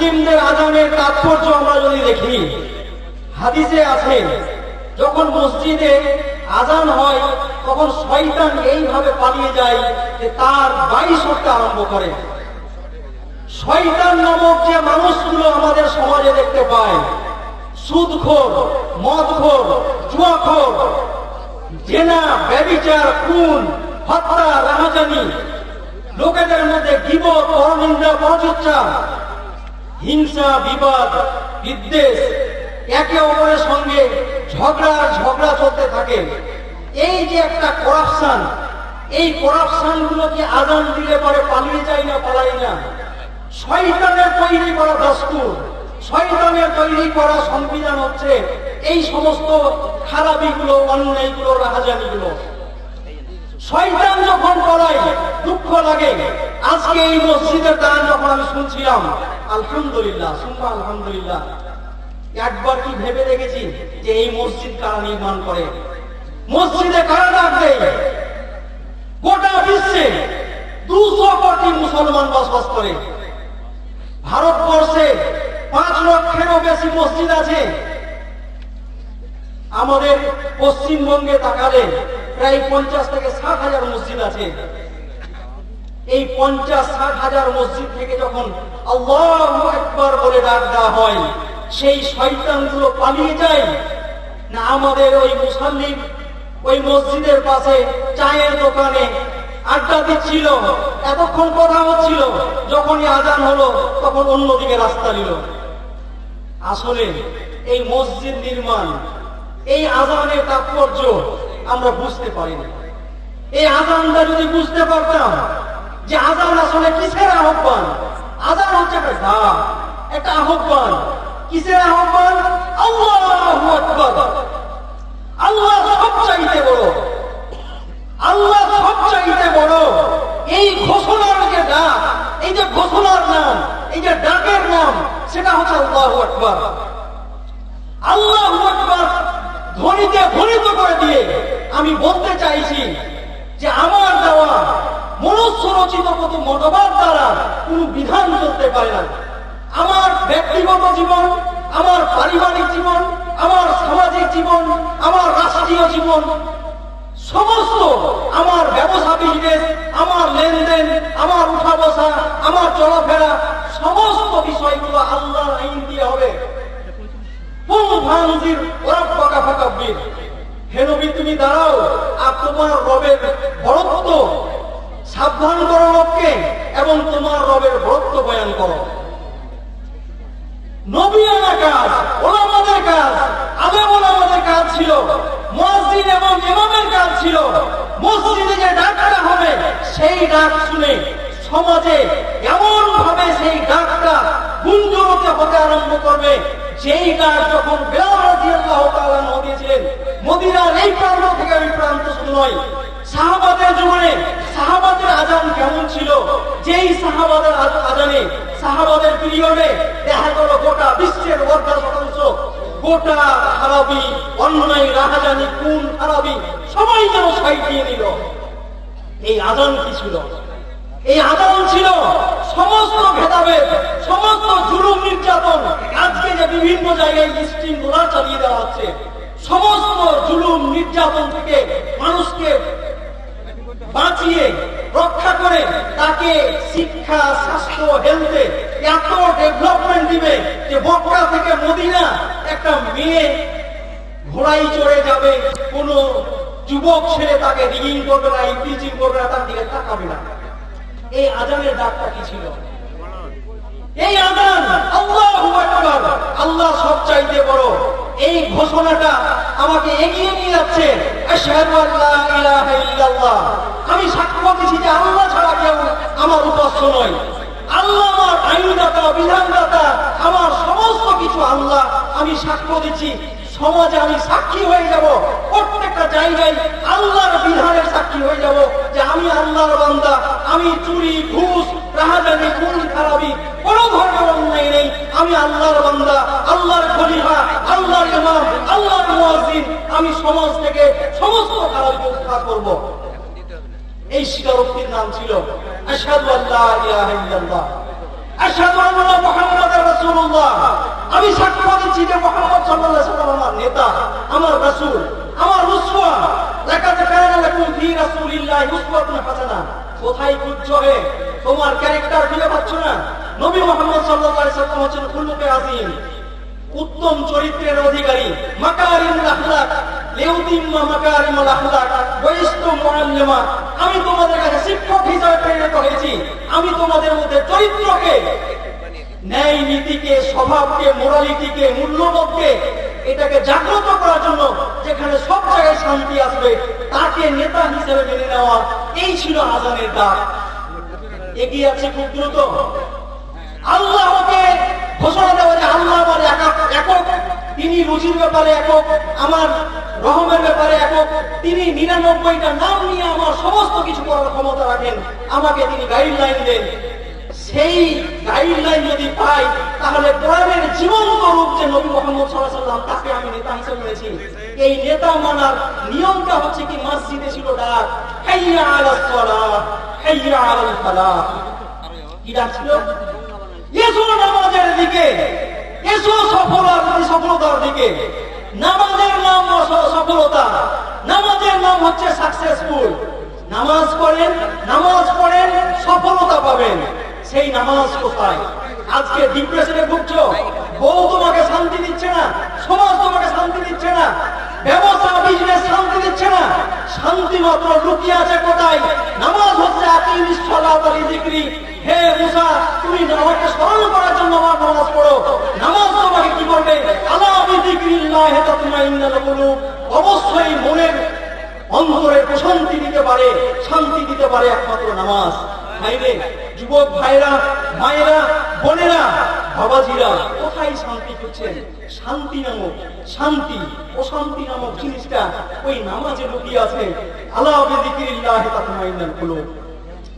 মুসলিমদের আজানের তাৎপর্য আমরা যদি দেখি, হাদিসে আছে, যখন মসজিদে আজান হয়, তখন শয়তান এইভাবে পালিয়ে যায় যে তার বাড়ি সরতে আরম্ভ করে। শয়তান নামক যে মানুষগুলো আমাদের সমাজে দেখতে পায়, সুদখোর, মদখোর, জুয়াখোর, জেনা ব্যবিচার খুন, হত্যা, রাহাজানি, লোকেদের মধ্যে গিবত পরনিন্দা পরচর্চা হিংসা, বিবাদ, বিদ্বেষ একে অপরের সঙ্গে ঝগড়া ঝগড়া চলতে থাকে। এই যে একটা করাপশন এই করাপশন গুলোকে আদান দিলে পরে পালিয়ে যায় না পালাই না। শয়তানের তৈরি করা দস্তুর, শয়তানের তৈরি করা সংবিধান হচ্ছে এই সমস্ত খারাপিগুলো, অন্যায়গুলো, রাহাজানিগুলো। শয়তান যখন করায় দুঃখ লাগে আজকে এই মসজিদের দান যখন আমি শুনছিলাম, আলহামদুলিল্লাহ শুনব আলহামদুলিল্লাহ। একবার কি ভেবে দেখেছি যে এই মসজিদ কারা নির্মাণ করে? মসজিদে কারা ডাক গোটা বিশ্বে দুশো কোটি মুসলমান বসবাস করে। ভারতবর্ষে পাঁচ লক্ষেরও বেশি মসজিদ আছে। আমাদের পশ্চিমবঙ্গে তাকালে প্রায় পঞ্চাশ থেকে ষাট হাজার মসজিদ আছে। এই পঞ্চাশ ষাট হাজার মসজিদ থেকে যখন আল্লাহ একবার বলে ডাক দেওয়া হয়, সেই শয়তানগুলো পালিয়ে যায়। না আমাদের ওই মুসল্লিম ওই মসজিদের পাশে চায়ের দোকানে আড্ডা দিচ্ছিল, এতক্ষণ কথা হচ্ছিল যখনই আজান হলো তখন অন্যদিকে রাস্তা নিল আসলে এই মসজিদ নির্মাণ, এই আজানের তাৎপর্য আমরা বুঝতে পারিনি। এই আজানটা যদি বুঝতে পারতাম যে আজান আসলে কিসের আহ্বান? আজান হচ্ছে একটা ডাক, একটা আহ্বান। কিসের আহ্বান? আল্লাহু আল্লাহ সব চাইতে বড়। আল্লাহ সব চাইতে বড়। এই ঘোষণার যে ডাক, এই যে ঘোষণার নাম, এই যে ডাকের নাম, সেটা হচ্ছে আল্লাহু আকবার। আল্লাহু আকবার ধ্বনিতে ধ্বনিত করে দিয়ে আমি বলতে চাইছি যে আমার দেওয়া মনুষ্য রচিত মতবাদ দ্বারা কোন বিধান চলতে পারে না। আমার ব্যক্তিগত জীবন, আমার পারিবারিক জীবন, আমার সামাজিক জীবন, আমার রাষ্ট্রীয় জীবন, সমস্ত আমার ব্যবসা বিজনেস আমার লেনদেন, আমার উঠা বসা আমার চলাফেরা, সমস্ত বিষয়গুলো আল্লাহর আইন দিয়ে হবে। ওরা ফাঁকা ফাঁকা বীর হে নবী, তুমি দাঁড়াও, আর তোমার রবের বরত্ব সাবধান করো লোককে এবং তোমার রবের বরত্ব বয়ান করো। নবী আনা কাজ, ওলামাদের কাজ আবে ওলামাদের কাজ ছিল মসজিদ এবং ইমামের কাজ ছিল। মসজিদে যে ডাকটা হবে, সেই ডাক শুনে সমাজে এমন ভাবে সেই ডাকটা গুঞ্জরতে হতে আরম্ভ করবে, যেই ডাক যখন বেলাল রাদিয়াল্লাহু তাআলা দিয়েছিলেন, মদিনার এই প্রান্ত থেকে ওই প্রান্ত শুধু সাহাবাদের জীবনে সাহাবাদের আজান কেমন ছিল? যেই সাহাবাদের আজানে সাহাবাদের পিরিয়ডে দেখা গেল গোটা বিশ্বের অর্ধা শতাংশ গোটা খারাপি অন্যায় রাহাজানি, কোন খারাপি সবাই যেন সাইড দিয়ে নিল। এই আজান কি ছিল? এই আদান ছিল সমস্ত ভেদাভেদ, সমস্ত জুলুম নির্যাতন, আজকে যে বিভিন্ন জায়গায় স্ট্রিম রোলার চালিয়ে দেওয়া হচ্ছে, সমস্ত জুলুম নির্যাতন থেকে মানুষকে বাঁচিয়ে রক্ষা করে তাকে শিক্ষা, স্বাস্থ্য হেলথে এত ডেভেলপমেন্ট দিবে যে বকরা থেকে মদিনা একটা মেয়ে ঘোড়াই চড়ে যাবে। কোনো যুবক ছেলে তাকে রিগিং করবে না ইপিচিং করবে না, তার দিকে তাকাবে না। এই আজানের ডাকটা কি ছিল? এই আজান! আল্লাহু আকবার আল্লাহ সব চাইতে বড় এই ঘোষণাটা আমাকে এগিয়ে নিয়ে যাচ্ছে আশহাদু আল্লা ইলাহা ইল্লাল্লাহ আমি সাক্ষ্য দিছি যে আল্লাহ ছাড়া কেউ আমার উপাস্য নয় আল্লাহ আমার আইনদাতা বিধানদাতা আমার সমস্ত কিছু আল্লাহ আমি সাক্ষ্য দিচ্ছি সমাজে আমি সাক্ষী হয়ে যাব। প্রত্যেকটা জায়গায় আল্লাহর বিধানের সাক্ষী হয়ে যাব যে আমি আল্লাহর বান্দা, আমি চুরি, ঘুষ, রাহাজানি, খুন, খারাপি, কোন ধরনের অন্যায় নেই। আমি আল্লাহর বান্দা, আল্লাহর খলিফা, আল্লাহর ইমাম, আল্লাহর মুয়াজ্জিন। আমি সমাজ থেকে সমস্ত খারাপ উদ্ধার করব। এই স্বীকারোক্তির নাম ছিল, আশহাদু আল্লাহ ইলাহা ইল্লাল্লাহ। আমি সাক্ষ্য দিচ্ছি যে মুহাম্মদ ওয়াসাল্লাম আমার নেতা, আমার রাসূল, আমার হাসানা। কোথায় খুঁজছো হে? তোমার ক্যারেক্টার খুঁজে পাচ্ছ না? নবী মুহাম্মদ সাল্লাল্লাহু আলাইহি ওয়াসাল্লাম হচ্ছেন খুলুকে আযীম উত্তম চরিত্রের অধিকারী, মাকারিমুল আখলাক। আমি তোমাদের কাছে শিক্ষক হিসেবে প্রেরিত হয়েছি। আমি তোমাদের মধ্যে চরিত্রকে ন্যায় নীতিকে স্বভাবকে, মোরালিটিকে, মূল্যবোধকে, এটাকে জাগ্রত করার জন্য যেখানে সব জায়গায় শান্তি আসবে, তাকে নেতা হিসেবে মেনে নেওয়া, এই ছিল আজানের ডাক এগিয়ে আছে খুব দ্রুত। আল্লাহকে ঘোষণা দেওয়া আল্লাহ আমার একক তিনি রুচির ব্যাপারে একক, আমার রহমের ব্যাপারে একক। তিনি নিরানব্বইটা নাম নিয়ে আমার সমস্ত কিছু করার ক্ষমতা রাখেন। আমাকে তিনি গাইডলাইন দেন। সেই গাইডলাইন যদি পাই, তাহলে কোরআনের জীবন্ত রূপ যে নবী মোহাম্মদ সাল্লাম তাকে আমি নেতা হিসেবে মেনেছি এই নেতা মানার নিয়মটা হচ্ছে কি, মসজিদে ছিল ডাক, হাইয়া আলাস সালাহ, হাইয়া আলাল ফালাহ। কি ডাক ছিল? সফলতার দিকে। নামাজের নাম সফলতা। নামাজের নাম হচ্ছে সাকসেসফুল নামাজ পড়েন নামাজ পড়েন, সফলতা পাবেন। সেই নামাজ কোথায়? আজকে ডিপ্রেশনে ভুগছো? বউ তোমাকে শান্তি দিচ্ছে না, সমাজ তোমাকে শান্তি দিচ্ছে না, ব্যবসা বিজনেস শান্তি দিচ্ছে না। শান্তি মাত্র লুকিয়ে আছে কোথায়? নামাজ হচ্ছে আকিমিস সালাত আলি হে মুসা, তুমি আমাকে স্মরণ নামাজ পড়ো নামাজ তোমাকে কি করবে? অবশ্যই মনের অন্তরের প্রশান্তি দিতে পারে, শান্তি দিতে পারে একমাত্র নামাজ। ভাইরে যুবক ভাইরা, মায়েরা, বোনেরা, বাবাজিরা কোথায় শান্তি খুঁজছেন? শান্তি নামক, শান্তি, অশান্তি নামক জিনিসটা ওই নামাজে লুকিয়ে আছে। আল্লাহ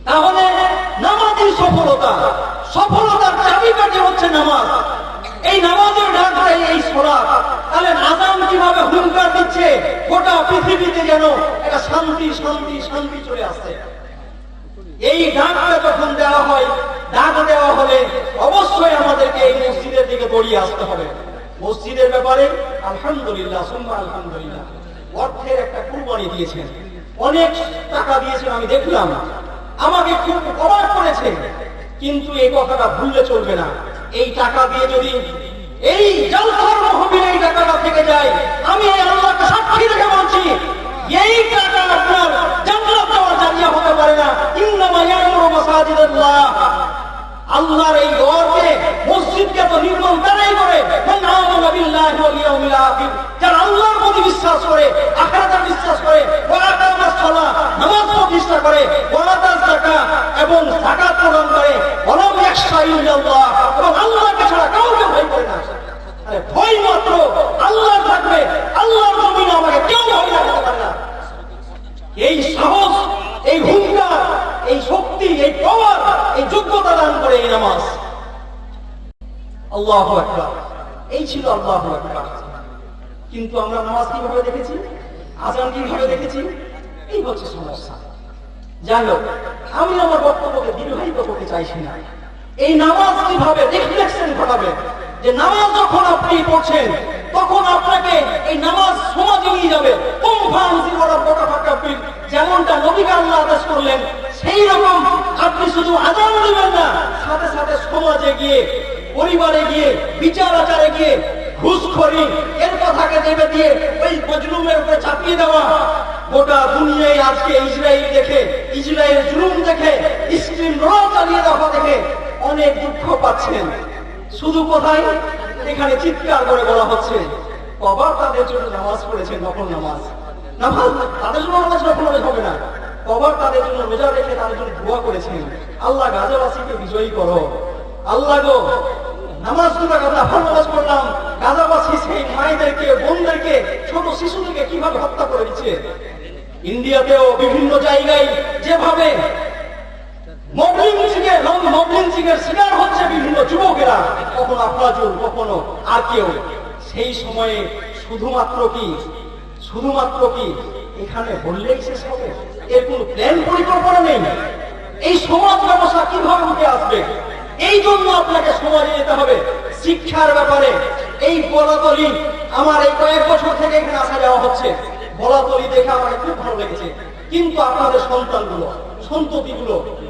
তাহলে নামাজই সফলতা হচ্ছে নামাজ। এই নামাজের ডাকটাই এই সোলাত তাহলে আজান কীভাবে হুঙ্কার দিচ্ছে গোটা পৃথিবীতে যেন একটা শান্তি শান্তি শান্তি চলে আসছে এই ডাকটা যখন দেওয়া হয়, ডাক দেওয়া হলে অবশ্যই আমাদেরকে এই মসজিদের দিকে দড়িয়ে আসতে হবে। মসজিদের ব্যাপারে আলহামদুলিল্লাহ, সুম্মা আলহামদুলিল্লাহ। অর্থের একটা কুরবানি দিয়েছেন। অনেক টাকা দিয়েছেন, আমি দেখলাম। আমাকে খুব অবাক করেছে, কিন্তু এই কথাটা ভুললে চলবে না। এই টাকা দিয়ে যদি এই জলসার মহবিল এই টাকাটা থেকে যায়, আমি সাক্ষী রেখে বলছি, এই টাকা আপনার হতে পারে না। আল্লাহর এই মসজিদকে তো নির্মাণ তারাই করে যারা আল্লাহর প্রতি বিশ্বাস করে, আখিরাতে বিশ্বাস করে নামাজ প্রতিষ্ঠা করে এবং যাকাত প্রদান করে ইল্লাল্লাহ এবং আল্লাহকে ছাড়া কাউকে ভয় করে কিন্তু আমরা নামাজ কীভাবে দেখেছি? আজান কীভাবে দেখেছি? এই হচ্ছে সমস্যা। যাই হোক আমি আমার বক্তব্যকে দীর্ঘায়িত করতে চাইছি না। এই নামাজ কীভাবে রিফ্লেকশন ঘটাবে? যে নামাজ যখন আপনি পড়ছেন, তখন আপনাকে এই নামাজ সমাজে নিয়ে যাবে। যেমনটা নবীকে আল্লাহ আদেশ করলেন সেই রকম আপনি শুধু আজান দিবেন না, সাথে সাথে সমাজে গিয়ে, পরিবারে গিয়ে, বিচার আচারে গিয়ে ঘুষখড়ি, এর কথাকে দেবে দিয়ে ওই মজলুমের উপরে চাপিয়ে দেওয়া। গোটা দুনিয়ায় আজকে ইসরায়েল দেখে, ইসরায়েল জুলুম দেখে, স্ক্রিন র চালিয়ে দেওয়া দেখে শুধু কোথায় এখানে চিৎকার করে বলা হচ্ছে। কবার তাদের জন্য নামাজ পড়েছেন, নকল নামাজ। নামাজ হবে না। করেছেন। আল্লাহ গাজাবাসীকে বিজয়ী করো। আল্লাহ গো, নামাজ নামাজ গাজাবাসী সেই মায়েদেরকে, বোনদেরকে, ছোট শিশুদেরকে কীভাবে হত্যা করে দিচ্ছে? ইন্ডিয়াতেও বিভিন্ন জায়গায় যেভাবে মবলিং সিংয়ের মবলিং সিংয়ের শিকার হচ্ছে বিভিন্ন যুবকেরা। কখনো আফরাজুল, কখনো আর কেউ। সেই সময়ে শুধুমাত্র কি? শুধুমাত্র কি? এখানে বললেই প্ল্যান পরিকল্পনা নেই। এই সমাজ ব্যবস্থা কীভাবে উঠে আসবে? এই জন্য আপনাকে সমাজে যেতে হবে। শিক্ষার ব্যাপারে এই বলাতলি আমার এই কয়েক বছর থেকে এখানে আসা যাওয়া হচ্ছে। বলাতলি দেখে আমার খুব ভালো লেগেছে। কিন্তু আপনাদের সন্তানগুলো, সন্ততিগুলো